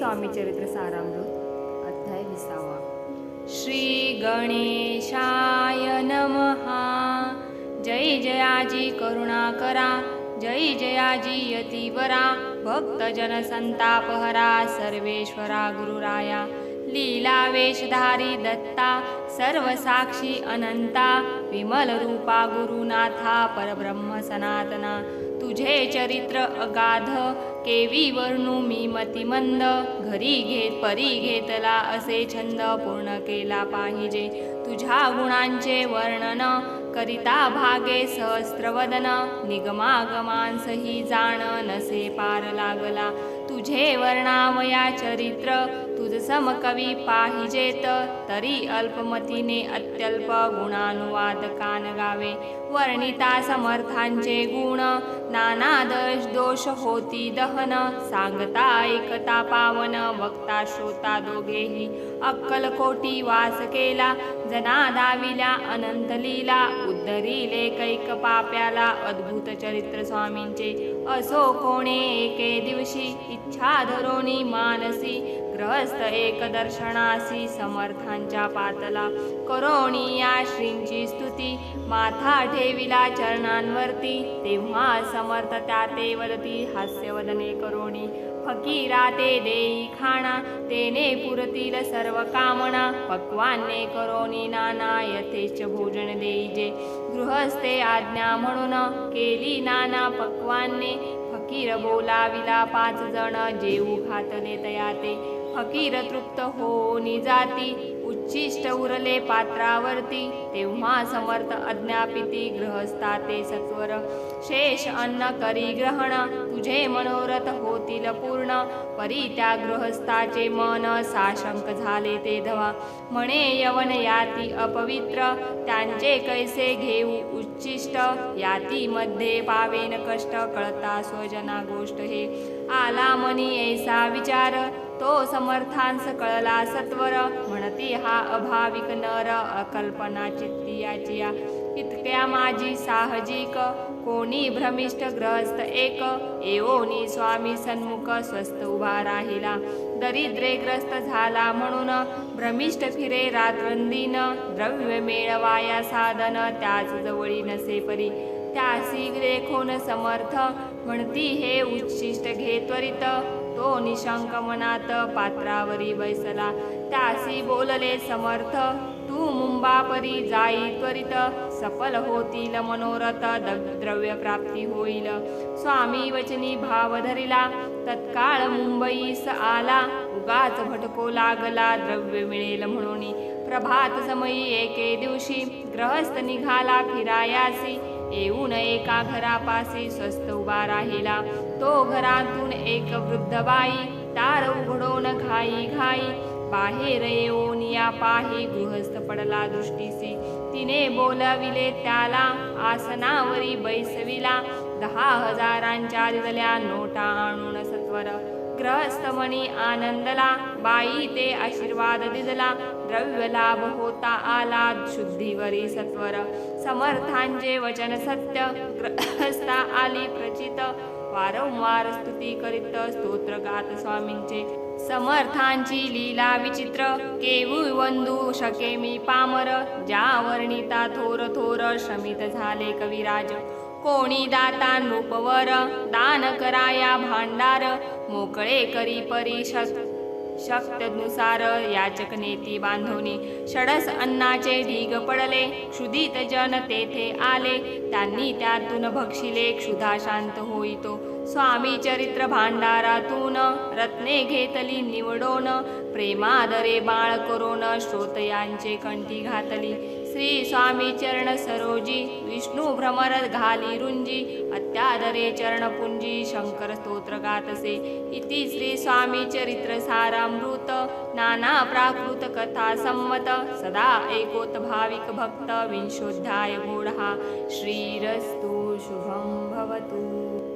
स्वामी चरित्र सारामृत अध्याय विसावा. श्री गणेशाय नमः जय जयाजी करुणाकरा जय जयाजी यतीवरा. भक्तजनसन्तापहरा सर्वेश्वरा गुरुराया. लीला वेशधारी दत्ता. सर्वसाक्षी अनंता. विमल रूपा गुरुनाथा. परब्रह्म सनातना. तुझे चरित्र अगाध केवी वर्णू मी मतिमंद. घरी घेत परी घेतला असे छंद पूर्ण केला पाहिजे. तुझ्या गुणांचे वर्णन करिता भागे सहस्त्रवदन. निगमागमांसही जाण नसे पार लागला. तुझे वर्णावया चरित्र तुझ समकवी पाहिजेत तरी अल्पमतीने अत्यल्प गुणानुवाद कान गावे वर्णिता समर्थांचे गुण नाना दश दोष होती दहन. सांगता ऐकता पावन वक्ता श्रोता दोघेही. अक्कलकोटी वास केला जना दाविला अनंत लीला. उद्धरिले कैक पाप्याला अद्भुत चरित्र स्वामींचे. असो कोणे एके दिवशी छाधरोनी मानसी ग्रहस्थ एक दर्शनासी समर्थांच्या पातला. करोणी या श्रींची स्तुती माथा ठेविला चरणांवरती. तेव्हा समर्थ त्या ते वदती हास्यवदने करोणी फकीरा ते देई खाणा तेने पुरतील सर्व कामना. पक्वाने करोनी नाना यथेच भोजन देईजे गृहस्थे आज्ञा म्हणून केली नाना पक्वाने फकीर बोलाविला पाच जण. जेऊ घातले तयाते. फकीर तृप्त हो निजाती शिष्ट उरले पात्रावरती तेव्हा समर्थ अज्ञापिती गृहस्था ते सत्वर. शेष अन्न करी ग्रहण तुझे मनोरथ होतील पूर्ण. परी त्या गृहस्थाचे मन साशंक झाले ते धवा. म्हणे यवन याती अपवित्र. त्यांचे कैसे घेऊ उच्चिष्ट याती मध्ये पावेन कष्ट कळता स्वजना गोष्ट हे. आला मनी ऐसा विचार तो समर्थांस कळला सत्वर. म्हणती हा अभाविक नर अकल्पना चित्ती इतक्या माझी साहजिक. कोणी भ्रमिष्ट ग्रहस्थ एक एवोनी स्वामी सन्मुख स्वस्त उभा राहिला. दरिद्रे ग्रस्त झाला म्हणून भ्रमिष्ट फिरे रात्रंदीन. द्रव्य मेळवाया साधन त्याच जवळी नसे परी. त्यासी देखोन समर्थ म्हणती हे उच्छिष्ट घे त्वरित. तो निशंक मनात पात्रावरी बैसला. त्यासी बोलले समर्थ तू मुंबापरी जाई त्वरित. सफल होतील मनोरथ द- द्रव्य प्राप्ती होईल. स्वामी वचनी भाव धरिला. तत्काळ मुंबईस आला. उगाच भटको लागला द्रव्य मिळेल म्हणून. प्रभात समयी एके दिवशी ग्रहस्थ निघाला फिरायासी. येऊन एका घरापासी स्वस्त उभा राहिला. तो घरातून एक वृद्ध बाई दार उघडून घाई घाई बाहेर येऊन या पाही गृहस्थ पडला दृष्टीसी. तिने बोलविले त्याला आसनावरी बैसविला दहा हजारांच्या दिल्या नोटा आणून सत्वर. ग्रहस्थमणी आनंदला बाई ते आशीर्वाद दिदला द्रव्य लाभ होता आला शुद्धीवरी सत्वर. समर्थांचे वचन सत्य ग्रहस्था आली प्रचित वारंवार स्तुती करीत स्तोत्र गात स्वामींचे समर्थांची लीला विचित्र. केवू वंदू शके मी पामर ज्या वर्णिता थोर थोर शमित झाले कविराज. कोणी दाता नृपवर दान कराया भांडार मोकळे करी परिषद. शक्तनुसार याचक नेती बांधवनी षडस अन्नाचे ढीग पडले. क्षुधित जन तेथे आले. त्यांनी त्यातून भक्षिले. क्षुधा शांत होईतो. स्वामी चरित्र भांडारातून रत्ने घेतली निवडोन. प्रेमादरे बाळ करोन. श्रोतयांचे कंठी घातली. श्री स्वामी चरण सरोजी विष्णू भ्रमर घाली रुंजी अत्यादरे चरणपुंजी शंकर स्तोत्र गातसे. इति श्री स्वामी चरित्र सारामृत नाना प्राकृत कथा संमत सदा एकोत भाविक भक्त विंशोध्याय गोढा श्रीरस्तु शुभं भवतु.